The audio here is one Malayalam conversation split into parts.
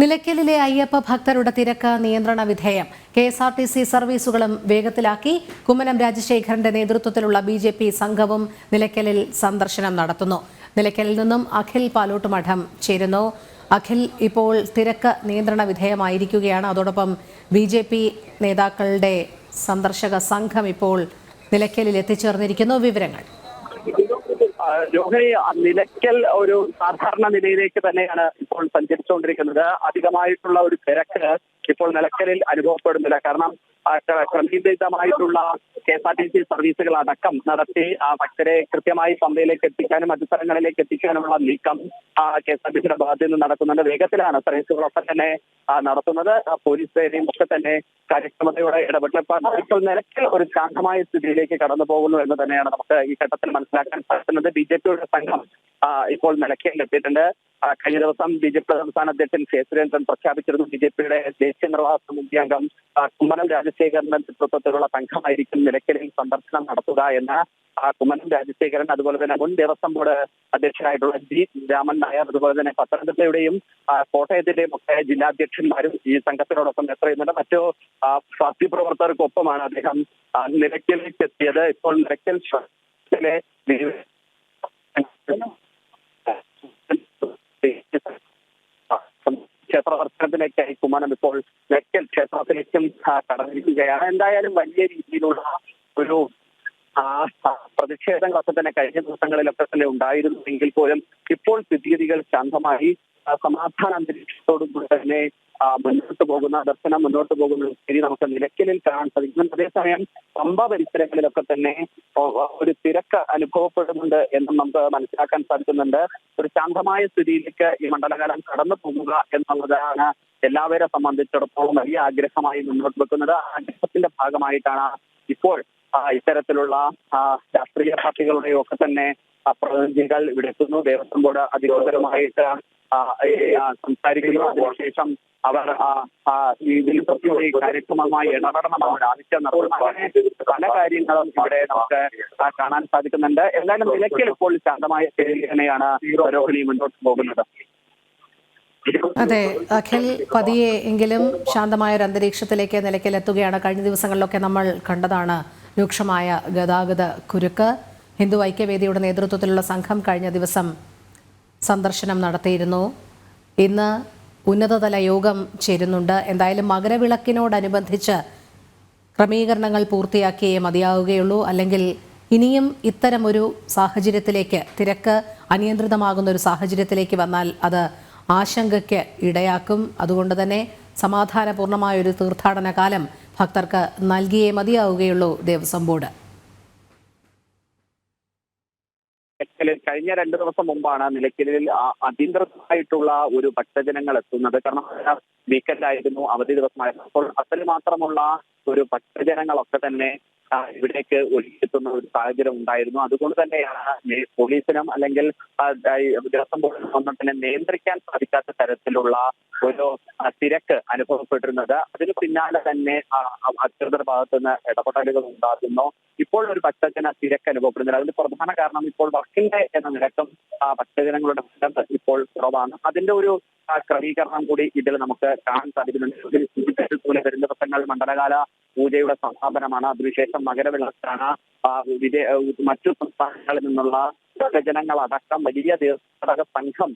നിലയ്ക്കലിലെ അയ്യപ്പ ഭക്തരുടെ തിരക്ക് നിയന്ത്രണ വിധേയം K S R T C സർവീസുകളും വേഗത്തിലാക്കി. കുമ്മനം രാജശേഖരന്റെ നേതൃത്വത്തിലുള്ള ബി ജെ പി സംഘവും നിലയ്ക്കലിൽ സന്ദർശനം നടത്തുന്നു. നിലയ്ക്കലിൽ നിന്നും അഖിൽ പാലോട്ട് മഠം ചേരുന്നു. അഖിൽ ഇപ്പോൾ തിരക്ക് നിയന്ത്രണ വിധേയമായിരിക്കുകയാണ്. അതോടൊപ്പം ബി ജെ പി നേതാക്കളുടെ സന്ദർശക സംഘം ഇപ്പോൾ നിലയ്ക്കലിൽ എത്തിച്ചേർന്നിരിക്കുന്നു. വിവരങ്ങൾ. രോഹിണി നിലയ്ക്കൽ ഒരു സാധാരണ നിലയിലേക്ക് തന്നെയാണ് ഇപ്പോൾ സഞ്ചരിച്ചുകൊണ്ടിരിക്കുന്നത്. അധികമായിട്ടുള്ള ഒരു തിരക്ക് ഇപ്പോൾ നിലയ്ക്കലിൽ അനുഭവപ്പെടുന്നില്ല. കാരണം ആ, ക്ര- ക്രമീകരിതമായിട്ടുള്ള K S R T C സർവീസുകൾ അടക്കം നടത്തി ആ ഭക്തരെ കൃത്യമായി പമ്പയിലേക്ക് എത്തിക്കാനും മറ്റു സ്ഥലങ്ങളിലേക്ക് എത്തിക്കാനുമുള്ള നീക്കം കെ എസ് ആർ ടി സിയുടെ ഭാഗത്ത് നിന്ന് നടക്കുന്നുണ്ട്. വേഗത്തിലാണ് സർവീസുകളൊക്കെ തന്നെ നടത്തുന്നത്. പോലീസ് സേനയും ഒക്കെ തന്നെ കാര്യക്ഷമതയോടെ ഇടപെട്ട് ഇപ്പോൾ നിലയ്ക്കൽ ഒരു ശാന്തമായ സ്ഥിതിയിലേക്ക് കടന്നു പോകുന്നു എന്ന് തന്നെയാണ് നമുക്ക് ഈ ഘട്ടത്തിൽ മനസ്സിലാക്കാൻ സാധിക്കുന്നത്. ബി ജെ പിയുടെ സംഘം ഇപ്പോൾ നിലയ്ക്കൽ എത്തിയിട്ടുണ്ട്. കഴിഞ്ഞ ദിവസം ബി ജെ പി സംസ്ഥാന അധ്യക്ഷൻ കെ സുരേന്ദ്രൻ പ്രഖ്യാപിച്ചിരുന്നു. ബി ജെ പിയുടെ ദേശീയ നിർവാഹക സമിതി അംഗം കുമ്മനം കുമ്മനം രാജശേഖരന്റെ നേതൃത്വത്തിലുള്ള സംഘമായിരിക്കും നിലയ്ക്കലിൽ സന്ദർശനം നടത്തുക എന്ന കുമ്മനം രാജശേഖരൻ അതുപോലെ തന്നെ മുൻ ദേവസ്വം ബോർഡ് അധ്യക്ഷനായിട്ടുള്ള ജി. രാമൻ നായർ അതുപോലെ തന്നെ പത്തനംതിട്ടയുടെയും കോട്ടയത്തിന്റെയും ഒക്കെ ജില്ലാധ്യക്ഷന്മാരും ഈ സംഘത്തിനോടൊപ്പം എത്രയുന്നുണ്ട് മറ്റു ആ, പാർട്ടി പ്രവർത്തകർക്കൊപ്പമാണ് അദ്ദേഹം നിലയ്ക്കലേക്ക് എത്തിയത് ഇപ്പോൾ നിലയ്ക്കൽ ക്ഷേത്രത്തിലെ ക്ഷേത്രദർശനത്തിലേക്കായി കുമ്മനം ഇപ്പോൾ മെക്കൽ ക്ഷേത്രത്തിലേക്കും കടന്നിരിക്കുകയാണ്. എന്തായാലും വലിയ രീതിയിലുള്ള ഒരു പ്രതിഷേധങ്ങളൊക്കെ തന്നെ കഴിഞ്ഞ ദിവസങ്ങളിലൊക്കെ തന്നെ ഉണ്ടായിരുന്നു. എങ്കിൽ പോലും ഇപ്പോൾ സ്ഥിതിഗതികൾ ശാന്തമായി. സമാധാന അന്തരീക്ഷത്തോടുകൂടി തന്നെ മുന്നോട്ട് പോകുന്ന ദർശനം മുന്നോട്ട് പോകുന്ന സ്ഥിതി നമുക്ക് നിലയ്ക്കലിൽ കാണാൻ സാധിക്കും. അതേസമയം പമ്പ പരിസരങ്ങളിലൊക്കെ തന്നെ ഒരു തിരക്ക് അനുഭവപ്പെടുന്നുണ്ട് എന്നും നമുക്ക് മനസ്സിലാക്കാൻ സാധിക്കുന്നുണ്ട്. ഒരു ശാന്തമായ സ്ഥിതിയിലേക്ക് ഈ മണ്ഡലകാലം കടന്നു പോകുക എന്നുള്ളതാണ് എല്ലാവരെ സംബന്ധിച്ചിടത്തോളം വലിയ ആഗ്രഹമായി മുന്നോട്ട് വെക്കുന്നത്. ആഗ്രഹത്തിന്റെ ഭാഗമായിട്ടാണ് ഇപ്പോൾ ഇത്തരത്തിലുള്ള രാഷ്ട്രീയ പാർട്ടികളുടെയും ഒക്കെ തന്നെ പ്രതിനിധികൾ ഇവിടെ എത്തുന്നു. ദേവസ്വം ബോർഡ് അധികൃതരുമായിട്ട് സംസാരിക്കുന്നു. അതിനുശേഷം അവർ ഇതിൽ പ്രത്യേക കാര്യക്ഷമമായി ഇടപെടണമെന്ന് ആവശ്യം നടത്തുന്നു. പല കാര്യങ്ങളും ഇവിടെ നമുക്ക് കാണാൻ സാധിക്കുന്നുണ്ട്. എന്തായാലും നിലയ്ക്കൽ ഇപ്പോൾ ശാന്തമായ തന്നെയാണ് രോഹിണി മുന്നോട്ട് പോകുന്നത്. അതെ അഖിൽ പതിയെ എങ്കിലും ശാന്തമായ ഒരു അന്തരീക്ഷത്തിലേക്ക് നിലയ്ക്കലെത്തുകയാണ് കഴിഞ്ഞ ദിവസങ്ങളിലൊക്കെ നമ്മൾ കണ്ടതാണ് രൂക്ഷമായ ഗതാഗത കുരുക്ക്. ഹിന്ദു ഐക്യവേദിയുടെ നേതൃത്വത്തിലുള്ള സംഘം കഴിഞ്ഞ ദിവസം സന്ദർശനം നടത്തിയിരുന്നു. ഇന്ന് ഉന്നതതല യോഗം ചേരുന്നുണ്ട്. എന്തായാലും മകരവിളക്കിനോടനുബന്ധിച്ച് ക്രമീകരണങ്ങൾ പൂർത്തിയാക്കിയേ മതിയാവുകയുള്ളൂ. അല്ലെങ്കിൽ ഇനിയും ഇത്തരമൊരു സാഹചര്യത്തിലേക്ക് തിരക്ക് അനിയന്ത്രിതമാകുന്ന ഒരു സാഹചര്യത്തിലേക്ക് വന്നാൽ അത് ആശങ്കയ്ക്ക് ഇടയാക്കും. അതുകൊണ്ട് തന്നെ സമാധാനപൂർണമായ ഒരു തീർത്ഥാടന കാലം ഭക്തർക്ക് നൽകിയേ മതിയാവുകയുള്ളൂ ദേവസ്വം ബോർഡ് നിലയ്ക്കലിൽ കഴിഞ്ഞ രണ്ട് ദിവസം മുമ്പാണ് നിലയ്ക്കലിൽ അതീന്ദ്രമായിട്ടുള്ള ഒരു ഭക്തജനങ്ങൾ എത്തുന്നത്. കാരണം വീക്കെൻഡ് ആയിരുന്നു അവധി ദിവസമായിരുന്നു. അപ്പോൾ അത്തരം മാത്രമുള്ള ഒരു ഭക്തജനങ്ങളൊക്കെ തന്നെ ഇവിടേക്ക് ഒഴുകിയെത്തുന്ന ഒരു സാഹചര്യം ഉണ്ടായിരുന്നു. അതുകൊണ്ട് തന്നെയാണ് പോലീസിനും അല്ലെങ്കിൽ ദേവസ്വം ബോർഡിനും ഒന്നും നിയന്ത്രിക്കാൻ സാധിക്കാത്ത തരത്തിലുള്ള ഒരു തിരക്ക് അനുഭവപ്പെട്ടിരുന്നത്. അതിന് പിന്നാലെ തന്നെ അധികൃതർ ഭാഗത്ത് നിന്ന് ഇടപെടലുകൾ ഉണ്ടാകുന്നു. ഇപ്പോൾ ഒരു ഭക്തജന തിരക്ക് അനുഭവപ്പെടുന്നില്ല. അതിന്റെ പ്രധാന കാരണം ഇപ്പോൾ വർക്കിന്റെ എന്ന നിരക്കും ഭക്തജനങ്ങളുടെ ഫലം ഇപ്പോൾ കുറവാണ്. അതിന്റെ ഒരു ക്രമീകരണം കൂടി ഇതിൽ നമുക്ക് കാണാൻ സാധിക്കുന്നുണ്ട്. പോലെ വരുന്ന വരും ദിവസങ്ങൾ മണ്ഡലകാല പൂജയുടെ സമാപനമാണ്. അതിനുശേഷം മകരവിളക്കാണ്. വിദേ മറ്റു സംസ്ഥാനങ്ങളിൽ നിന്നുള്ള ഭക്തജനങ്ങളടക്കം വലിയ തീർത്ഥാടക സംഘം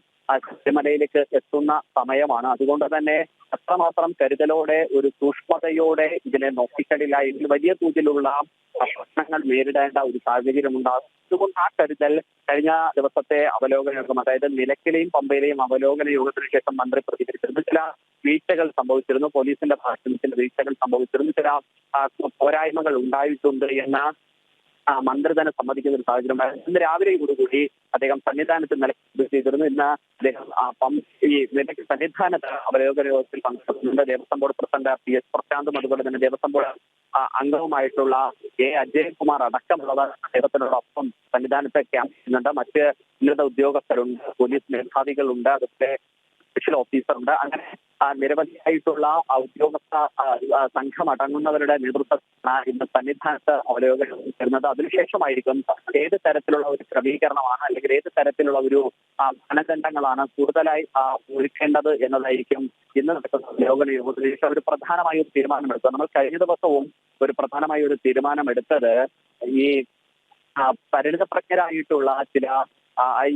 ശബരിമലയിലേക്ക് എത്തുന്ന സമയമാണ്. അതുകൊണ്ട് തന്നെ അത്രമാത്രം കരുതലോടെ ഒരു സൂക്ഷ്മതയോടെ ഇതിനെ നോക്കിക്കടില്ല ഇതിൽ വലിയ തോതിലുള്ള പ്രശ്നങ്ങൾ നേരിടേണ്ട ഒരു സാഹചര്യം ഉണ്ടാകും അതുകൊണ്ട് ആ കരുതൽ കഴിഞ്ഞ ദിവസത്തെ അവലോകന യോഗം അതായത് നിലയ്ക്കലെയും പമ്പയിലെയും അവലോകന യോഗത്തിന് ശേഷം മന്ത്രി പ്രതികരിച്ചിരുന്നു. ചില വീഴ്ചകൾ സംഭവിച്ചിരുന്നു. പോലീസിന്റെ ഭാഗത്തുനിന്ന് ചില വീഴ്ചകൾ സംഭവിച്ചിരുന്നു. ചില പോരായ്മകൾ ഉണ്ടായിട്ടുണ്ട് എന്ന മന്ത്രി തന്നെ സമ്മതിക്കുന്ന ഒരു സാഹചര്യം. ഇന്ന് കൂടി അദ്ദേഹം സന്നിധാനത്ത് നിലയ്ക്ക് ചെയ്തിരുന്നു ഇന്ന് അദ്ദേഹം ഈ നിലയ്ക്ക് സന്നിധാനത്ത് അവലോകന യോഗത്തിൽ പങ്കെടുക്കുന്നുണ്ട്. Devaswom board president P S പ്രശാന്തും അതുപോലെ തന്നെ ദേവസ്വം ബോർഡ് അംഗവുമായിട്ടുള്ള എ അജയകുമാർ അടക്കമുള്ളവർ അദ്ദേഹത്തിനോടൊപ്പം സന്നിധാനത്ത് ക്യാമ്പ് ചെയ്യുന്നുണ്ട്. മറ്റ് ഉന്നത ഉദ്യോഗസ്ഥരുണ്ട് പോലീസ് മേധാവികളുണ്ട്. അതുപോലെ സ്പെഷ്യൽ ഓഫീസറുണ്ട് അങ്ങനെ നിരവധിയായിട്ടുള്ള ഉദ്യോഗസ്ഥ സംഘം അടങ്ങുന്നവരുടെ നേതൃത്വത്തിലാണ് ഇന്ന് സന്നിധാനത്ത് അവലോകനം വരുന്നത് അതിനുശേഷമായിരിക്കും ഏത് തരത്തിലുള്ള ഒരു ക്രമീകരണമാണ് അല്ലെങ്കിൽ ഏത് തരത്തിലുള്ള ഒരു മാനദണ്ഡങ്ങളാണ് കൂടുതലായി ഒരുക്കേണ്ടത് എന്നതായിരിക്കും ഇന്ന് നടക്കുന്ന അവലോകന യോഗത്തിന് ശേഷം അവർ പ്രധാനമായ ഒരു തീരുമാനമെടുത്തത്. നമ്മൾ കഴിഞ്ഞ ദിവസവും ഒരു പ്രധാനമായ ഒരു തീരുമാനമെടുത്തത് ഈ പരിണിതപ്രജ്ഞരായിട്ടുള്ള ചില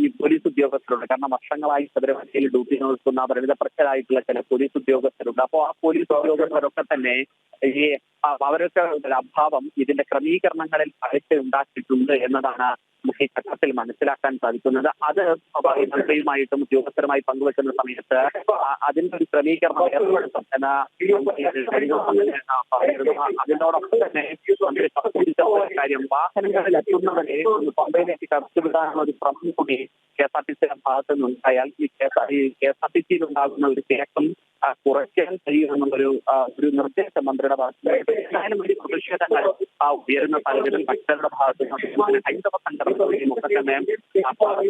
ഈ പോലീസ് ഉദ്യോഗസ്ഥരുണ്ട് കാരണം വർഷങ്ങളായി ശബരിമലയിൽ ഡ്യൂട്ടി നിൽക്കുന്ന പരിണിതപ്രജ്ഞരായിട്ടുള്ള ചില പോലീസ് ഉദ്യോഗസ്ഥരുണ്ട്. അപ്പോൾ ആ പോലീസ് ഉദ്യോഗസ്ഥരൊക്കെ തന്നെ ഈ അവരൊക്കെ അഭാവം ഇതിന്റെ ക്രമീകരണങ്ങളിൽ അഴിച്ച് ഉണ്ടാക്കിയിട്ടുണ്ട് എന്നതാണ് നമുക്ക് ഈ ഘട്ടത്തിൽ മനസ്സിലാക്കാൻ സാധിക്കുന്നത്. അത് മന്ത്രിയുമായിട്ടും ഉദ്യോഗസ്ഥരുമായി പങ്കുവെക്കുന്ന സമയത്ത് അതിന്റെ ഒരു ക്രമീകരണം ഏർപ്പെടുത്തും എന്ന അതിനോടൊപ്പം തന്നെ മന്ത്രി ഒരു കാര്യം വാഹനങ്ങളിൽ എത്തുന്നവരെ പമ്പയിലേക്ക് കടത്തിവിടാനുള്ള ഒരു ശ്രമം കൂടി കെ എസ് ആർ ടി സിയുടെ ഭാഗത്തു ഈ കെ എസ് ആർ ടി സിയിൽ ഉണ്ടാകുന്ന ഒരു തിരക്കും കുറയ്ക്കാൻ കഴിയുമെന്നുള്ളൊരു ഒരു നിർദ്ദേശം മന്ത്രിയുടെ ഭാഗത്തുനിന്ന് പ്രതിഷേധങ്ങൾ ആ, ഉയരുന്ന പലരും ഭക്തരുടെ ഭാഗത്തു നിന്നും ഹൈന്ദവ സംഘടനകളിൽ ഒക്കെ തന്നെ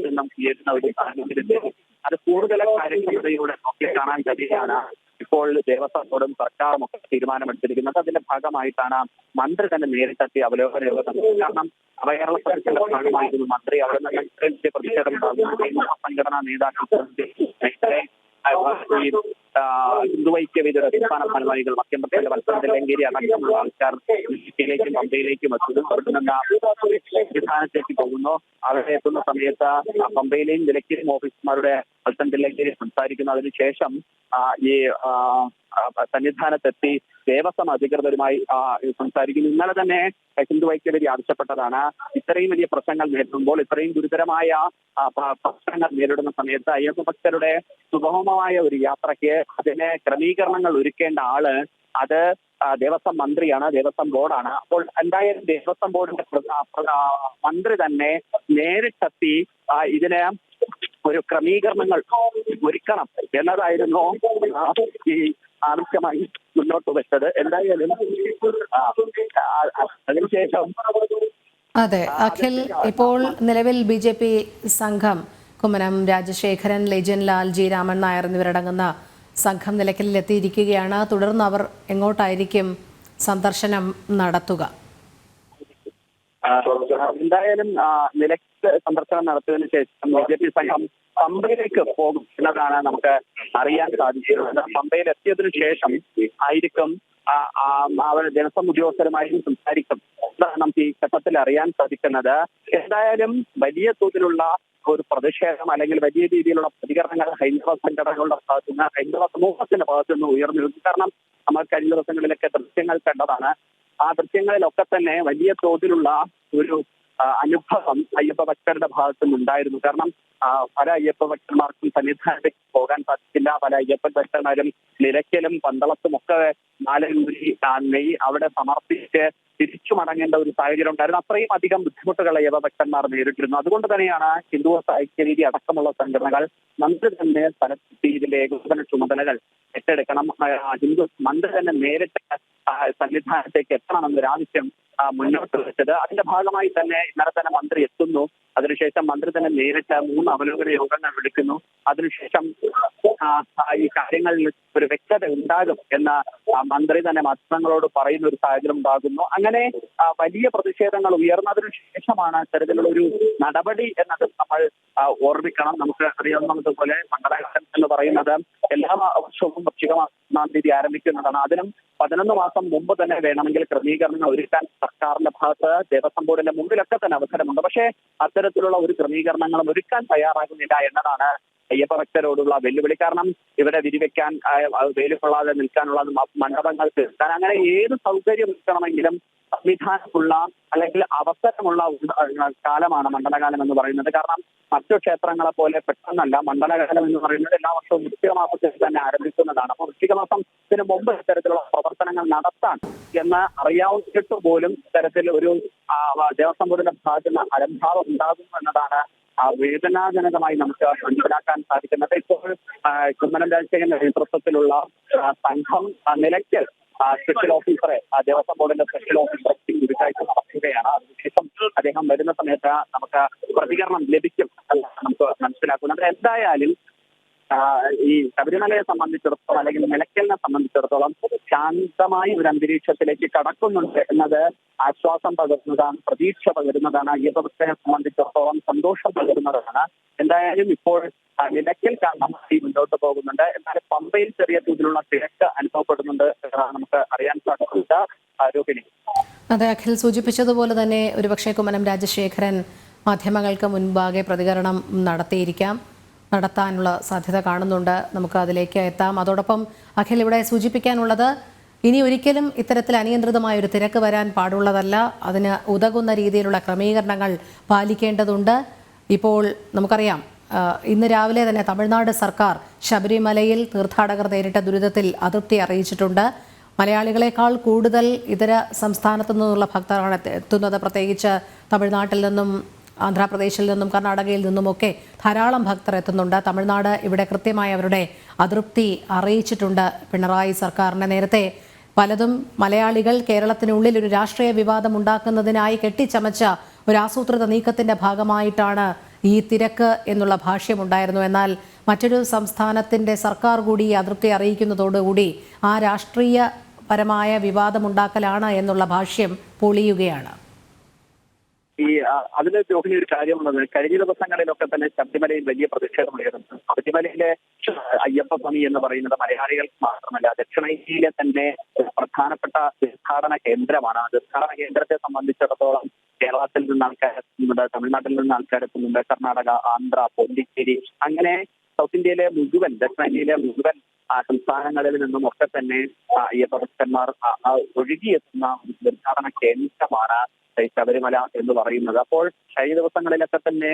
നിന്നും ഉയരുന്ന ഒരു സാഹചര്യത്തിൽ അത് കൂടുതൽ കാര്യക്ഷമതയോടെ നോക്കി കാണാൻ കഴിയാണ്. ഇപ്പോൾ ദേവസ്വത്തോടും സർക്കാരും ഒക്കെ തീരുമാനമെടുത്തിരിക്കുന്നത്. അതിന്റെ ഭാഗമായിട്ടാണ് മന്ത്രി തന്നെ നേരിട്ടെത്തി അവലോകന യോഗം. നടത്തിയത്. കാരണം അവകേരള സർക്കാരിന്റെ ഭാഗമായിരുന്നു മന്ത്രി അവിടെ നിന്ന് ഇത്രയും വലിയ പ്രതിഷേധം സംഘടനാ നേതാക്കൾ ഈ ആ, ഹിന്ദു പരിപാടികൾ അടിസ്ഥാന ഫലമായികൾ ലങ്കേരി അടക്കമുള്ള ആൾക്കാർ ഇന്ത്യയിലേക്കും പമ്പയിലേക്കും എത്തുന്നു. അവിടെ നിന്ന് സംവിധാനത്തേക്ക് പോകുന്നു. അവിടെ എത്തുന്ന സമയത്ത് പമ്പയിലെയും നിലയ്ക്കലും ഓഫീസർമാരുടെ വത്സരത്തിലെങ്കേരി സംസാരിക്കുന്നു. അതിനുശേഷം ഈ സന്നിധാനത്തെത്തി ദേവസ്വം അധികൃതരുമായി സംസാരിക്കുന്നു. ഇന്നലെ തന്നെ ഹിന്ദു ഐക്യവേദി ആവശ്യപ്പെട്ടതാണ്. ഇത്രയും വലിയ പ്രശ്നങ്ങൾ നേരിടുമ്പോൾ ഇത്രയും ഗുരുതരമായ പ്രശ്നങ്ങൾ നേരിടുന്ന സമയത്ത് അയ്യപ്പ ഭക്തരുടെ സുഗമമായ ഒരു യാത്രയ്ക്ക് അതിന് ക്രമീകരണങ്ങൾ ഒരുക്കേണ്ട ആൾ അത് ദേവസ്വം മന്ത്രിയാണ് ദേവസ്വം ബോർഡാണ്. അപ്പോൾ എന്തായാലും ദേവസ്വം ബോർഡിന്റെ മന്ത്രി തന്നെ നേരിട്ടെത്തി ഇതിന് ഒരു ക്രമീകരണങ്ങൾ ഒരുക്കണം എന്നതായിരുന്നു ഈ ആവശ്യമായി മുന്നോട്ട് വെച്ചത്. എന്തായാലും അതിനുശേഷം അതെ അഖിൽ ഇപ്പോൾ നിലവിൽ ബി ജെ പി സംഘം കുമ്മനം രാജശേഖരൻ ലെജൻ ലാൽ ജി രാമൻ നായർ എന്നിവരടങ്ങുന്ന സംഘം നിലയ്ക്കലിലെത്തിയിരിക്കുകയാണ്. തുടർന്ന് അവർ എങ്ങോട്ടായിരിക്കും സന്ദർശനം നടത്തുക? എന്തായാലും നിലയ്ക്കൽ നിലയ്ക്ക് സന്ദർശനം നടത്തിയതിനു ശേഷം ബി ജെ പി സംഘം പമ്പയിലേക്ക് പോകും എന്നതാണ് നമുക്ക് അറിയാൻ സാധിക്കുന്നത്. പമ്പയിൽ എത്തിയതിനു ശേഷം ആയിരിക്കും അവർ ജനസം ഉദ്യോഗസ്ഥരുമായും സംസാരിക്കും. അതാണ് നമുക്ക് ഈ ഘട്ടത്തിൽ അറിയാൻ സാധിക്കുന്നത്. എന്തായാലും വലിയ തോതിലുള്ള ഒരു പ്രതിഷേധം അല്ലെങ്കിൽ വലിയ രീതിയിലുള്ള പ്രതികരണങ്ങൾ ഹൈന്ദവ സംഘടനകളുടെ ഭാഗത്തു നിന്ന് ഹൈന്ദവ സമൂഹത്തിന്റെ ഭാഗത്തു നിന്ന് ഉയർന്നു വരുന്നു കാരണം നമ്മൾ കഴിഞ്ഞ ദിവസങ്ങളിലൊക്കെ ദൃശ്യങ്ങൾ കണ്ടതാണ്. ആ ദൃശ്യങ്ങളിലൊക്കെ തന്നെ വലിയ തോതിലുള്ള ഒരു അനുഭവം അയ്യപ്പ ഭക്തരുടെ ഭാഗത്തു നിന്നുണ്ടായിരുന്നു കാരണം പല അയ്യപ്പ ഭക്തന്മാർക്കും സന്നിധാനത്തേക്ക് പോകാൻ സാധിക്കില്ല പല അയ്യപ്പ ഭക്തന്മാരും നിലയ്ക്കലും പന്തളത്തും ഒക്കെ ആ, നെയ് അവിടെ സമർപ്പിച്ച് തിരിച്ചു മടങ്ങേണ്ട ഒരു സാഹചര്യം ഉണ്ടായിരുന്നു. അത്രയും അധികം ബുദ്ധിമുട്ടുകൾ യവഭക്തന്മാർ ഭക്തന്മാർ നേരിട്ടിരുന്നു. അതുകൊണ്ട് തന്നെയാണ് ഹിന്ദു ഐക്യരീതി അടക്കമുള്ള സംഘടനകൾ മന്ത്രി തന്നെ സ്ഥലത്തെത്തി ഇതിന്റെ ഏകോപന ചുമതലകൾ ഏറ്റെടുക്കണം. ഹിന്ദു മന്ത്രി തന്നെ നേരിട്ട് സന്നിധാനത്തേക്ക് എത്തണമെന്നൊരാവശ്യം മുന്നോട്ട് വെച്ചത്. അതിന്റെ ഭാഗമായി തന്നെ ഇന്നലെ തന്നെ മന്ത്രി എത്തുന്നു. അതിനുശേഷം മന്ത്രി തന്നെ നേരിട്ട് മൂന്ന് അവലോകന യോഗങ്ങൾ വിളിക്കുന്നു. അതിനുശേഷം ഈ കാര്യങ്ങളിൽ ഒരു വ്യക്തത ഉണ്ടാകും എന്ന് മന്ത്രി തന്നെ മാധ്യമങ്ങളോട് പറയുന്ന ഒരു സാഹചര്യം ഉണ്ടാകുന്നു. അങ്ങനെ വലിയ പ്രതിഷേധങ്ങൾ ഉയർന്നതിനു ശേഷമാണ് ഇത്തരത്തിലുള്ള ഒരു നടപടി എന്നത് നമ്മൾ ഓർമ്മിക്കണം. നമുക്ക് അറിയാവുന്നതുപോലെ മണ്ഡലകാലം എന്ന് പറയുന്നത് എല്ലാ വർഷവും വൃശ്ചിക ഒന്നാം തീയതി ആരംഭിക്കുന്നതാണ്. അതിനും പതിനൊന്ന് മാസം മുമ്പ് തന്നെ വേണമെങ്കിൽ ക്രമീകരണങ്ങൾ ഒരുക്കാൻ സർക്കാരിന്റെ ഭാഗത്ത് ദേവസ്വം ബോർഡിന്റെ മുമ്പിലൊക്കെ തന്നെ അവസരമുണ്ട്. പക്ഷേ അത്തരത്തിലുള്ള ഒരു ക്രമീകരണങ്ങളും ഒരുക്കാൻ തയ്യാറാകുന്നില്ല എന്നതാണ് അയ്യപ്പ ഭക്തരോടുള്ള വെല്ലുവിളി. കാരണം ഇവിടെ വിരിവെക്കാൻ വെയിൽ കൊള്ളാതെ നിൽക്കാനുള്ള മണ്ഡപങ്ങൾ തീർക്കാൻ അങ്ങനെ ഏത് സൗകര്യം നിൽക്കണമെങ്കിലും സംവിധാനമുള്ള അല്ലെങ്കിൽ അവസരമുള്ള കാലമാണ് മണ്ഡലകാലം എന്ന് പറയുന്നത്. കാരണം മറ്റു ക്ഷേത്രങ്ങളെ പോലെ പെട്ടെന്നല്ല മണ്ഡലകാലം എന്ന് പറയുന്നത് എല്ലാ വർഷവും വൃശ്ചിക മാസത്തിൽ തന്നെ ആരംഭിക്കുന്നതാണ്. അപ്പോൾ വൃശ്ചിക മാസത്തിന് മുമ്പ് ഇത്തരത്തിലുള്ള പ്രവർത്തനങ്ങൾ നടത്താൻ എന്ന് അറിയാവുന്നിട്ട് പോലും ഇത്തരത്തിൽ ഒരു ദേവസ്വം ബോർഡിന്റെ ഭാഗത്തുനിന്ന് അലംഭാവം ഉണ്ടാകുന്നു എന്നതാണ് വേദനാജനകമായി നമുക്ക് മനസ്സിലാക്കാൻ സാധിക്കുന്നത്. ഇപ്പോൾ കുമ്മനം രാജശേഖരന്റെ നേതൃത്വത്തിലുള്ള സംഘം നിലയ്ക്ക് സ്പെഷ്യൽ ഓഫീസറെ ദേവസ്വം ബോർഡിന്റെ സ്പെഷ്യൽ ഓഫീസർ ഗുരുക്കാഴ്ച നടക്കുകയാണ്. അതിനുശേഷം അദ്ദേഹം വരുന്ന സമയത്ത് നമുക്ക് പ്രതികരണം ലഭിക്കും. നമുക്ക് മനസ്സിലാക്കുന്നത് എന്തായാലും ഈ ശബരിമലയെ സംബന്ധിച്ചിടത്തോളം അല്ലെങ്കിൽ നിലയ്ക്കലിനെ സംബന്ധിച്ചിടത്തോളം ശാന്തമായി ഒരു അന്തരീക്ഷത്തിലേക്ക് കടക്കുന്നുണ്ട് എന്നത് ആശ്വാസം പകരുന്നതാണ് പ്രതീക്ഷ പകരുന്നതാണ് അയ്യപ്പഭക്തനെ സംബന്ധിച്ചിടത്തോളം സന്തോഷം പകരുന്നതാണ്. എന്തായാലും ഇപ്പോൾ നിലയ്ക്കൽ കാരണമായി മുന്നോട്ട് പോകുന്നുണ്ട്. എന്നാൽ പമ്പയിൽ ചെറിയ തോതിലുള്ള തിരക്ക് അനുഭവപ്പെടുന്നുണ്ട് എന്നാണ് നമുക്ക് അറിയാൻ സാധിക്കുന്നത്. രോഹിണി അതെ അഖിൽ സൂചിപ്പിച്ചതുപോലെ തന്നെ ഒരുപക്ഷെ കുമ്മനം രാജശേഖരൻ മാധ്യമങ്ങൾക്ക് മുൻപാകെ പ്രതികരണം നടത്തിയിരിക്കാം. നടത്താനുള്ള സാധ്യത കാണുന്നുണ്ട്. നമുക്ക് അതിലേക്ക് എത്താം. അതോടൊപ്പം അഖിൽ ഇവിടെ സൂചിപ്പിക്കാനുള്ളത് ഇനി ഒരിക്കലും ഇത്തരത്തിൽ അനിയന്ത്രിതമായ ഒരു തിരക്ക് വരാൻ പാടുള്ളതല്ല. അതിന് ഉതകുന്ന രീതിയിലുള്ള ക്രമീകരണങ്ങൾ പാലിക്കേണ്ടതുണ്ട്. ഇപ്പോൾ നമുക്കറിയാം ഇന്ന് രാവിലെ തന്നെ തമിഴ്നാട് സർക്കാർ ശബരിമലയിൽ തീർത്ഥാടകർ നേരിട്ട ദുരിതത്തിൽ അതൃപ്തി അറിയിച്ചിട്ടുണ്ട്. മലയാളികളെക്കാൾ കൂടുതൽ ഇതര സംസ്ഥാനത്തു നിന്നുള്ള ഭക്തരാണ് എത്ത- എത്തുന്നത്. പ്രത്യേകിച്ച് തമിഴ്നാട്ടിൽ നിന്നും ആന്ധ്രാപ്രദേശിൽ നിന്നും കർണാടകയിൽ നിന്നുമൊക്കെ ധാരാളം ഭക്തർ എത്തുന്നുണ്ട്. തമിഴ്നാട് ഇവിടെ കൃത്യമായി അവരുടെ അതൃപ്തി അറിയിച്ചിട്ടുണ്ട് പിണറായി സർക്കാരിന്. നേരത്തെ പലതും മലയാളികൾ കേരളത്തിനുള്ളിൽ ഒരു രാഷ്ട്രീയ വിവാദം ഉണ്ടാക്കുന്നതിനായി കെട്ടിച്ചമച്ച ഒരു ആസൂത്രിത നീക്കത്തിന്റെ ഭാഗമായിട്ടാണ് ഈ തിരക്ക് എന്നുള്ള ഭാഷ്യമുണ്ടായിരുന്നു എന്നാൽ മറ്റൊരു സംസ്ഥാനത്തിന്റെ സർക്കാർ കൂടി അതൃപ്തി അറിയിക്കുന്നതോടുകൂടി ആ രാഷ്ട്രീയപരമായ വിവാദമുണ്ടാക്കലാണ് എന്നുള്ള ഭാഷ്യം പൊളിയുകയാണ്. ഈ അതിന് രോഹിണി ഒരു കാര്യമുള്ളത്. കഴിഞ്ഞ ദിവസങ്ങളിലൊക്കെ തന്നെ ശബരിമലയിൽ വലിയ പ്രതിഷേധം ഉയർന്നു ശബരിമലയിലെ അയ്യപ്പ സ്വാമി എന്ന് പറയുന്നത് മലയാളികൾക്ക് മാത്രമല്ല ദക്ഷിണേന്ത്യയിലെ തന്നെ പ്രധാനപ്പെട്ട തീർത്ഥാടന കേന്ദ്രമാണ്. ആ തീർത്ഥാടന കേന്ദ്രത്തെ സംബന്ധിച്ചിടത്തോളം കേരളത്തിൽ നിന്ന് ആൾക്കാരെത്തുന്നുണ്ട് തമിഴ്നാട്ടിൽ നിന്ന് ആൾക്കാരെത്തുന്നുണ്ട് കർണാടക ആന്ധ്ര പോണ്ടിച്ചേരി അങ്ങനെ സൗത്ത് ഇന്ത്യയിലെ മുഴുവൻ ദക്ഷിണേന്ത്യയിലെ മുഴുവൻ സംസ്ഥാനങ്ങളിൽ നിന്നും ഒക്കെ തന്നെ അയ്യപ്പ ഭക്തന്മാർ ഒഴുകിയെത്തുന്ന തീർത്ഥാടന കേന്ദ്രമാണ് ശബരിമല എന്ന് പറയുന്നത്. അപ്പോൾ കഴിഞ്ഞ ദിവസങ്ങളിലൊക്കെ തന്നെ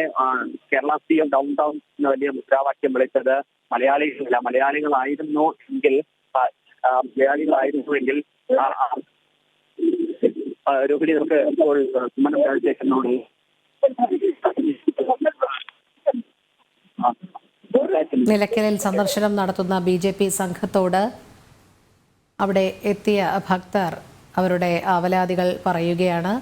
Kerala C M down town എന്ന വലിയ മുദ്രാവാക്യം വിളിച്ചത് മലയാളികളല്ല. മലയാളികളായിരുന്നു എങ്കിൽ മലയാളികളായിരുന്നു എങ്കിൽ രോഹിണി നമുക്ക് ഇപ്പോൾ ആ, നിലയ്ക്കലിൽ സന്ദർശനം നടത്തുന്ന ബി ജെ പി സംഘത്തോട് അവിടെ എത്തിയ ഭക്തർ അവരുടെ അവലാദികൾ പറയുകയാണ്.